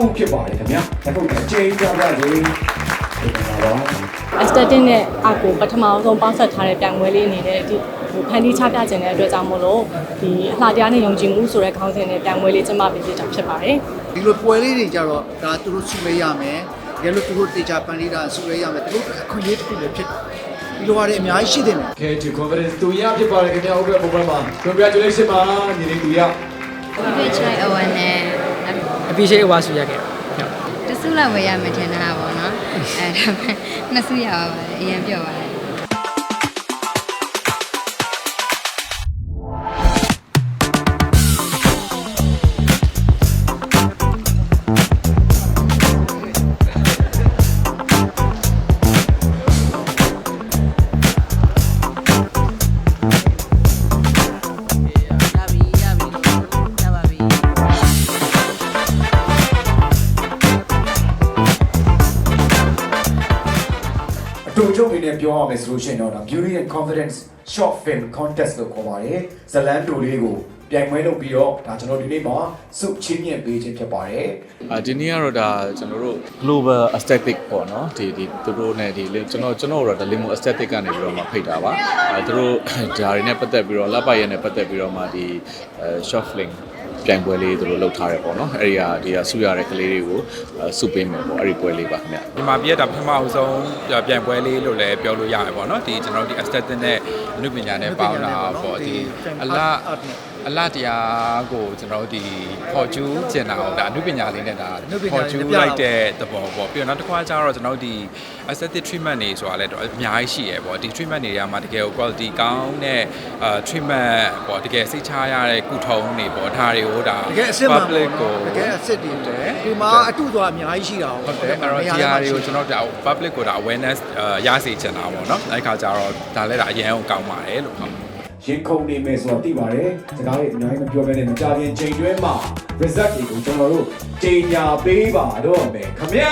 ဦးဖြစ်ပါတယ်ခင်ဗျာအခုအချိန်ကြပါစေဒီမှာပါ aesthetic နဲ့ art ကိုပထမဆုံးပေါင်းစပ်ထားတဲ့ပြိုင်ပွဲလေးအနေနဲ့ဒီဟိုဖန်တီးချပြခြင်းတဲ့အတွက်ကြောင့်မို့လို့ဒီအလှတရားနဲ့ယုံကြည်မှုဆိုတဲ့ခေါင်းစဉ်နဲ့ပြိုင်ပွဲလေးကျင်းပပေးဖြစ်တာဖြစ်ပါတယ်ဒီလိုပွဲလေးတွေကြတော့ဒါသူတို့စုလဲရမယ်တကယ်လို့သူတို့တေချာပန်လေးတာစုလဲရမယ်သူတို့အခွင့်အရေးတစ်ခုလည်းဖြစ်တယ်ဒီလိုဟာတွေအများကြီးရှိတယ် Okay to confidence တူရဖြစ်ပါတယ်ခင်ဗျာဟုတ်ကဲ့ပုံမှန်ပါ congratulations ပါညီလေးတူရဖေချိုင် အဝနဲ့အပိရှိအဝါဆူရခဲ့ဟုတ်တစုလောက်ဝယ်ရမယ်ထင်တာပေါ့နော်အဲဒါပေမဲ့နှစ်စုရပါပါတယ်အရင်ပြောပါတယ် ချုပ်အနေနဲ့ပြောရမယ်ဆိုလို့ရှိရင်တော့ဒါ beauty and confidence short film contest လို့ခေါ်ပါတယ်ဇလန်တူလေးကိုပြိုင်ပွဲလုပ်ပြီးတော့ဒါကျွန်တော်ဒီနေ့မှာစုချင်းမြင့်ပေးခြင်းဖြစ်ပါတယ်အာဒီနေ့ကတော့ဒါကျွန်တော်တို့ global aesthetic ပေါ့နော်ဒီဒီသူတို့ ਨੇ ဒီလေကျွန်တော်ကျွန်တော်တို့ဒါ limo aesthetic ကနေပြီးတော့မှဖိတ်တာပါအဲသူတို့ဒါတွေနဲ့ပတ်သက်ပြီးတော့လက်ပိုက်ရဲနဲ့ပတ်သက်ပြီးတော့မှဒီအဲ short film ပြိုင်ပွဲလေးသူတို့လုပ်ထားတယ်ပေါ့နော်အဲ့ဒီဟာဒီဟာစုရတဲ့ကလေးတွေကိုအဲစုပေးမယ်ပေါ့အဲ့ဒီပွဲလေးပါခင်ဗျဒီမှာပြည့်တာပထမအဆုံးပြိုင်ပွဲလေးလို့လည်းပြောလို့ရမယ်ပေါ့နော်ဒီကျွန်တော်တို့ဒီ aesthetic နဲ့အနုပညာနဲ့ပေါင်းတာပေါ့ဒီအလား အလားတရားကိုကျွန်တော်တို့ဒီဖော်ကျူးကျင်တာပေါ့ဒါအနုပညာလေးနဲ့ဒါဖော်ကျူးလိုက်တဲ့သဘောပေါ့ပြီးတော့နောက်တစ်ခါကျတော့ကျွန်တော်တို့ဒီ aesthetic treatment တွေဆိုတာလည်းတော့အများကြီးရှိရပေါ့ဒီ treatment တွေကမှတကယ်ကို quality ကောင်းတဲ့အာ treatment ပေါ့တကယ်စိတ်ချရတဲ့ကုထုံးတွေပေါ့ဒါတွေကိုဒါ တကယ်အစ်စ်မှန် public ကို တကယ်အစ်စ်တွေတယ်ဒီမှာအတူသွားအများကြီးရှိတာဟုတ်တယ်အဲ့တော့ဒီဟာတွေကိုကျွန်တော်တို့ဒါ public ကိုဒါ awareness အာရစေချင်တာပေါ့နော်အဲ့ခါကျတော့ဒါလည်းဒါအရင်အောင်ကောင်းပါတယ်လို့ဟုတ် ရင်ခုန်နေမယ်ဆိုတော့သိပါတယ်စကားတွေအများကြီးမပြောဘဲနဲ့မကြခင်ချိန်တွင်းမှာ result တွေကိုကျွန်တော်တို့ချိန်ညာပေးပါတော့မယ်ခမရ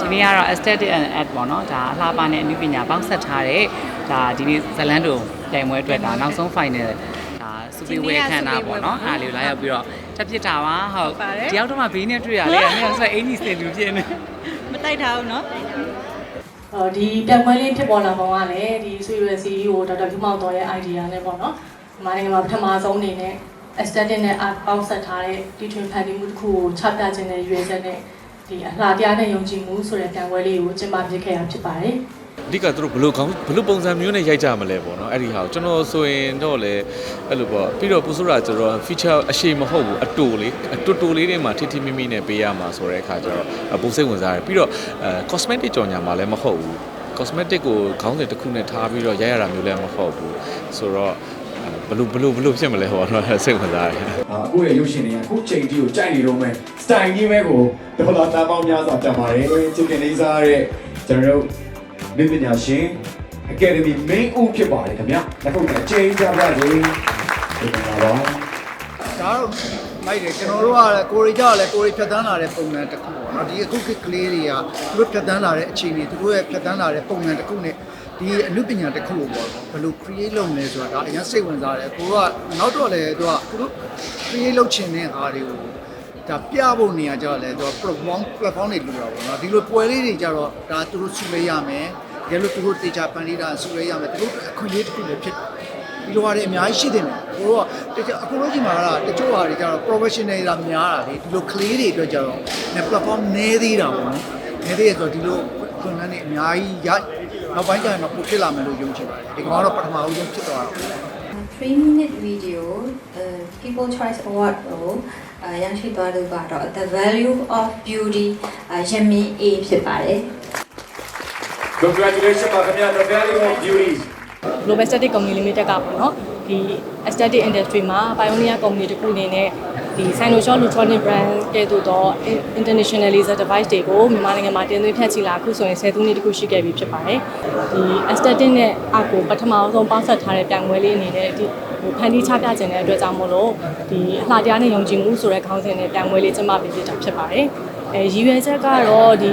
ဒီနေ့ကတော့ aesthetic and art ပေါ့နော်ဒါအလှပနဲ့အနုပညာပေါင်းဆက်ထားတဲ့ဒါဒီနေ့ဇလန်းတို့ပြိုင်ပွဲအတွက်ဒါနောက်ဆုံး final ဒါစုပေးဝဲခံတာပေါ့နော်အားလေးလာရောက်ပြီးတော့တက်ပြစ်တာပါဟုတ်ဒီရောက်တော့မှဘေးနဲ့တွေ့ရလေအဲ့ဒါဆိုအင်ကြီးစင်လူပြင်းနေမတိုက်ထားဘူးနော် ဒီပြိုင်ပွဲလေးဖြစ်ပေါ်လာပုံကလည်းဒီဆွေရယ် CEO ဒေါက်တာဖြူမောင်တော်ရဲ့ idea နဲ့ပေါ့နော်ဒီမှာနိုင်ငံမှာပထမဆုံးအနေနဲ့ aesthetic နဲ့ art ပေါင်းစပ်ထားတဲ့တီထွင်ဖန်တီးမှုတစ်ခုကိုချပြခြင်းနဲ့ရွေးချက်နဲ့ဒီအလှတရားနဲ့ယုံကြည်မှုဆိုတဲ့ပြိုင်ပွဲလေးကိုကျင်းပဖြစ်ခဲ့တာဖြစ်ပါတယ် အဓိကသူတို့ဘယ်လိုကောင်းဘယ်လိုပုံစံမျိုးနဲ့ရိုက်ကြမလဲပေါ့နော်အဲ့ဒီဟာကိုကျွန်တော်ဆိုရင်တော့လေအဲ့လိုပေါ့ပြီးတော့ပူဆိုရာကျတော့ feature အရှိမဟုတ်ဘူးအတူလေးအတူတူလေးတွေမှာထိထိမိမိနဲ့ပေးရမှာဆိုတဲ့အခါကျတော့ပုံစိတ်ဝင်စားတယ်ပြီးတော့အဲ cosmetic ကြော်ညာမှာလည်းမဟုတ်ဘူး cosmetic ကိုခေါင်းစဉ်တစ်ခုနဲ့ထားပြီးတော့ရိုက်ရတာမျိုးလည်းမဟုတ်ဘူးဆိုတော့ဘလို့ဘလို့ဘလို့ဖြစ်မလဲဟောတော့စိတ်ဝင်စားတယ်အာအခုရဲ့ရုပ်ရှင်တွေကအခုချိန်ကြီးကိုကြိုက်နေတော့မယ်စတိုင်ကြီးပဲကိုဒေါ်လာတန်ပေါင်းများစွာတန်ပါတယ်ချစ်ခင်လေးစားတဲ့ကျွန်တော်တို့ မိပညာရှင် Academy Main ဦးဖြစ်ပါတယ်ခင်ဗျာအခုအချိန်ကြပါစေဒီမှာပါဒါတော့မိုက်တယ်ကျွန်တော်တို့ကလည်းကိုရီကြလည်းကိုရီဖြတ်တန်းလာတဲ့ပုံစံတစ်ခုပေါ့နော်ဒီအခုခေတ်ကလေးတွေကသူတို့ဖြတ်တန်းလာတဲ့အခြေအနေသူတို့ရဲ့ဖြတ်တန်းလာတဲ့ပုံစံတစ်ခုနဲ့ဒီအနုပညာတစ်ခုကိုပေါ့ဘယ်လို create လုပ်လဲဆိုတာဒါအရင်စိတ်ဝင်စားတယ်ကိုကနောက်တော့လည်းသူကသူတို့ create လုပ်ချင်တဲ့အားတွေကို ဒါပြဖို့နေရာကြတော့လေသူက platform platform တွေလိုတာပေါ့နော်ဒီလိုပွဲလေးတွေကြတော့ဒါသူတို့စုလဲရမယ်တကယ်လို့သူတို့တေချာပန်လေးတာစုလဲရမယ်သူတို့အခွင့်အရေးတစ်ခုလည်းဖြစ်တယ်ဒီလိုဟာတွေအများကြီးရှိတယ်နော်ကိုတော့တချို့အခုလို့ဒီမှာကတချို့ဟာတွေကျတော့ professional လာများတာလေဒီလို clay တွေအတွက်ကျတော့ net platform နည်းသေးတာပေါ့နော်နည်းသေးရဆိုတော့ဒီလိုခွန်လန်းတွေအများကြီးရနောက်ပိုင်းကျရင်တော့ပိုဖြစ်လာမယ်လို့ယုံကြည်ပါတယ်ဒီကောင်ကတော့ပထမဦးဆုံးဖြစ်သွားတာပေါ့ 3 minute video uh, people choice award ကို uh, ရရှိသွားလို့ကတော့ the value of beauty uh, ရမီ A ဖြစ်ပါတယ် Congratulations ပါခင်ဗျာ The Value of Beauty Global Aesthetic Company Limited ကပေါ့နော်ဒီ aesthetic industry မှာ pioneer company တစ်ခုအနေနဲ့ ဒီ Sinosure Electronic Brand ကဲ့သို့သော international laser device တွေကိုမြန်မာနိုင်ငံမှာတင်သွင်းဖြန့်ချီလာအခုဆိုရင်10သုံးနှစ်တခုရှိခဲ့ပြီဖြစ်ပါတယ်ဒီ aesthetic နဲ့ art ကိုပထမဆုံးပေါင်းစပ်ထားတဲ့ပြိုင်ပွဲလေးအနေနဲ့ဒီဟိုဖန်တီးချပြခြင်းတဲ့အတွက်ကြောင့်မို့လို့ဒီအလှတရားနဲ့ယုံကြည်မှုဆိုတဲ့ခေါင်းစဉ်နဲ့ပြိုင်ပွဲလေးကျင်းပပေးဖြစ်တာဖြစ်ပါတယ်အဲရည်ရွယ်ချက်ကတော့ဒီ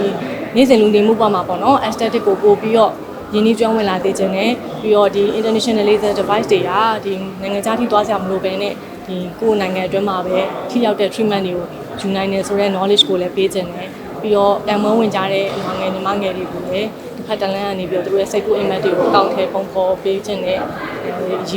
နေ့စဉ်လူနေမှုပေါ်မှာပေါ့နော် aesthetic ကိုပို့ပြီးတော့ရင်းနှီးကျွမ်းဝင်လာသေးခြင်းနဲ့ပြီးတော့ဒီ international laser device တွေကဒီနိုင်ငံခြားထိသွားစရာမလိုဘဲနဲ့ ဒီကိုယ်နိုင်ငံအတွင်းမှာပဲထိရောက်တဲ့ treatment တွေကိုယူနိုင်တယ်ဆိုတဲ့ knowledge ကိုလည်းပေးခြင်းတယ်ပြီးတော့တန်မွေးဝင်ကြတဲ့အမောင်ငယ်ညီမငယ်တွေကိုလည်းတစ်ဖက်တလန်းကနေပြီးတော့သူတို့ရဲ့စိတ်ကူးအိမ်မက်တွေကိုအကောင့်ထဲပုံဖော်ပေးခြင်းနဲ့ရည်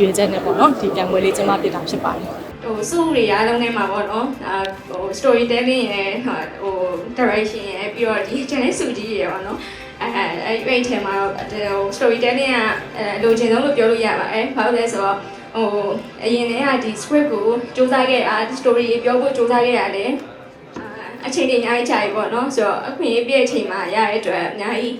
ရွယ်ချက်နဲ့ပေါ့နော်ဒီပြန်ပွဲလေးကျမပြတာဖြစ်ပါတယ်ဟိုစုတွေအားလုံးထဲမှာပေါ့နော်အာဟို story telling ရယ်ဟို direction ရယ်ပြီးတော့ဒီ channel စုကြီးရယ်ပေါ့နော်အဲအဲအဲ့ဒီထဲမှာတော့ဟို story telling ကအဲလိုချင်ဆုံးလို့ပြောလို့ရပါတယ်ဘာလို့လဲဆိုတော့ ဟိုအရင်တည်းကဒီ script ကိုစူးစမ်းခဲ့တာဒီ story ပြောဖို့စူးစမ်းခဲ့ရတယ်အချိန်တွေအများကြီးကြာပြီပေါ့နော်ဆိုတော့အခွင့်အရေးပြည့်အချိန်မှာရတဲ့အတွက်အများကြီး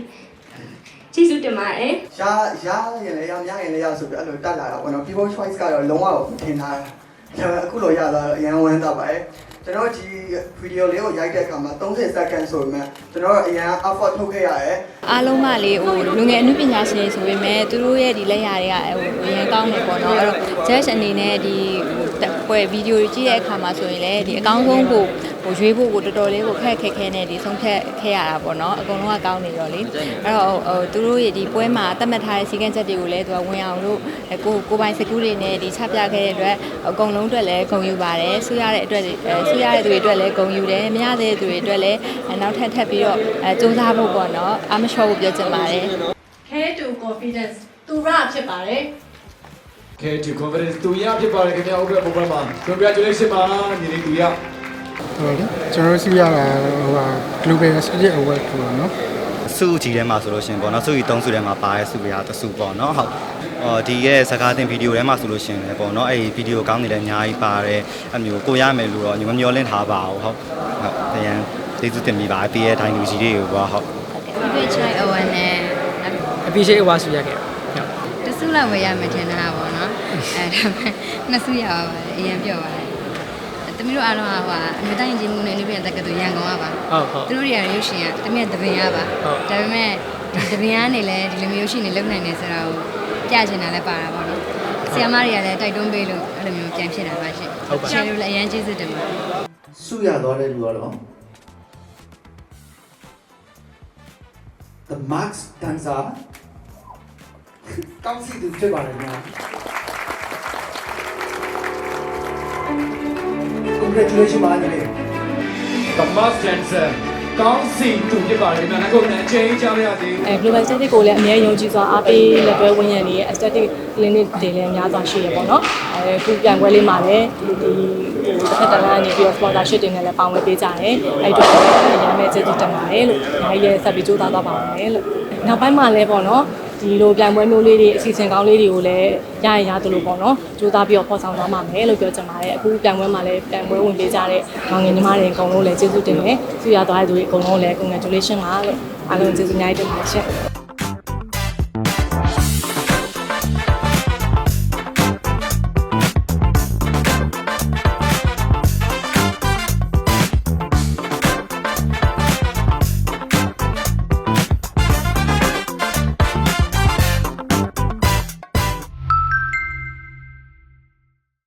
ကျေးဇူးတင်ပါတယ်ရရရင်လည်းရမရရင်လည်းရဆိုပြီးအဲ့လိုတက်လာတာပေါ့နော် people choice ကတော့လုံးဝထင်ထားတယ်ဒါပေမဲ့အခုလိုရလာတော့အရင်ဝမ်းသာပါတယ် ကျွန်တော်ဒီဗီဒီယိုလေးကိုရိုက်တဲ့အခါမှာ30 second ဆိုပေမဲ့ကျွန်တော်အရင် effort ထုတ်ခဲ့ရတယ်အားလုံးကလေဟိုလူငယ်အမှုပညာရှင်တွေဆိုပေမဲ့သူတို့ရဲ့ဒီလက်ရာတွေကဟိုအရင်ကောင်းနေပေါ့နော်အဲ့တော့ judge အနေနဲ့ဒီဟိုပွဲဗီဒီယိုကြည့်တဲ့အခါမှာဆိုရင်လည်းဒီအကောင်းဆုံးကို ဟိုရွေးဖို့ကိုတော်တော်လေးကိုခက်ခက်ခဲနဲ့ဒီဆုံးဖြတ်ခဲ့ရတာပေါ့နော်အကုန်လုံးကကောင်းနေတော့လေအဲ့တော့ဟိုသူတို့ရဲ့ဒီပွဲမှာသတ်မှတ်ထားတဲ့စီကံချက်တွေကိုလည်းသူကဝင်အောင်လို့ကိုကိုပိုင်စကူးတွေနဲ့ဒီချပြခဲ့တဲ့အတွက်အကုန်လုံးအတွက်လည်းဂုဏ်ယူပါတယ်ဆူရတဲ့အတွက်ဆူရတဲ့သူတွေအတွက်လည်းဂုဏ်ယူတယ်မရတဲ့သူတွေအတွက်လည်းနောက်ထပ်ထပ်ပြီးတော့အဲစူးစမ်းဖို့ပေါ့နော်အမလျှော့ဖို့ပြောချင်ပါတယ် care to confidence သူရဖြစ်ပါတယ်ကဲဒီ conference တူရဖြစ်ပါတယ်ခင်ဗျာဥပ္ပပုံပေါ်မှာ congratulation ပါညီလေးတူရ ဟုတ်တယ်ကျွန်တော်တို့စီရတာဟိုဟာ global spirit award ပေါ့နော်စုကြီးထဲမှာဆိုလို့ရှရင်ပေါ့နော်စုကြီး၃စုထဲမှာပါတဲ့စုပြားတစ်စုပေါ့နော်ဟုတ်အော်ဒီရဲ့စကားသင်ဗီဒီယိုထဲမှာဆိုလို့ရှရင်လည်းပေါ့နော်အဲ့ဒီဗီဒီယိုကောင်းနေလည်းအများကြီးပါတယ်အမျိုးကိုရမယ်လို့တော့ညီမမျောလင့်ထားပါဘူးဟုတ်ဟုတ်တရားကျေးဇူးတင်မိပါပေးတဲ့ဒိုင်လူကြီးတွေကိုပေါ့ဟုတ် People try award နဲ့ appreciate award ဆိုရခဲ့ဟုတ်တစုလောက်ပဲရမယ်ထင်တာပေါ့နော်အဲဒါပေမဲ့နှစ်စုရပါပါတယ်အရင်ပြောပါတယ် တမီးတို့အားလုံးကဟိုအမျိုးသားရင်ကြီးမှုနဲ့နေပြန်တက်ကတူရန်ကုန်ကပါဟုတ်ဟုတ်သူတို့တွေကရုပ်ရှင်ကတမီးကသပင်ရပါဟုတ်ဒါပေမဲ့ဒီသပင်ကနေလည်းဒီလိုမျိုးရုပ်ရှင်တွေလုပ်နိုင်နေဆိုတာကိုပြချင်တာလည်းပါတာပေါ့နော်ဆီယမတွေကလည်းတိုက်တွန်းပေးလို့အဲ့လိုမျိုးပြန်ဖြစ်တာပါရှင်ရှယ်လို့လည်းအရင်ကျေးဇူးတင်ပါတယ်စုရသွားတဲ့လူကတော့ The Max Dancer ကောင်းစီသူဖြစ်ပါတယ်ခ Congratulations ပါညီလေး The Mask Dancer ကောင်းစီတူဖြစ်ပါတယ်ခင်ဗျာနောက်ကနေအချိန်ကြာရသေးအဲ global aesthetic ကိုလည်းအများကြီးယုံကြည်စွာအားပေးလက်တွဲဝန်ရံနေတဲ့ aesthetic clinic တွေလည်းအများစွာရှိရပေါ့နော်အဲခုပြန်ပွဲလေးမှာလည်းဒီဟိုတစ်ဖက်တစ်လမ်းနေပြီးတော့ sponsorship တွေနဲ့လည်းပါဝင်ပေးကြတယ်အဲ့တော့လည်းရမ်းမဲ့ကျေးဇူးတင်ပါတယ်လို့ဒါကြီးလည်းဆက်ပြီးကြိုးစားသွားပါမယ်လို့နောက်ပိုင်းမှာလည်းပေါ့နော် ဒီလိုပြန်ပွဲမျိုးလေးတွေအစီအစဉ်ကောင်းလေးတွေကိုလည်းရရင်ရသလိုပေါ့နော်ကြိုးစားပြီးတော့ပေါ်ဆောင်သွားမှာမယ်လို့ပြောချင်ပါတယ်အခုပြန်ပွဲမှာလည်းပြန်ပွဲဝင်ပေးကြတဲ့ငောင်ငယ်ညီမတွေအကုန်လုံးလည်းကျေးဇူးတင်တယ်သူရသွားတဲ့သူတွေအကုန်လုံးလည်း congratulation ပါလို့အားလုံးကျေးဇူးအများကြီးတင်ပါတယ်ရှင်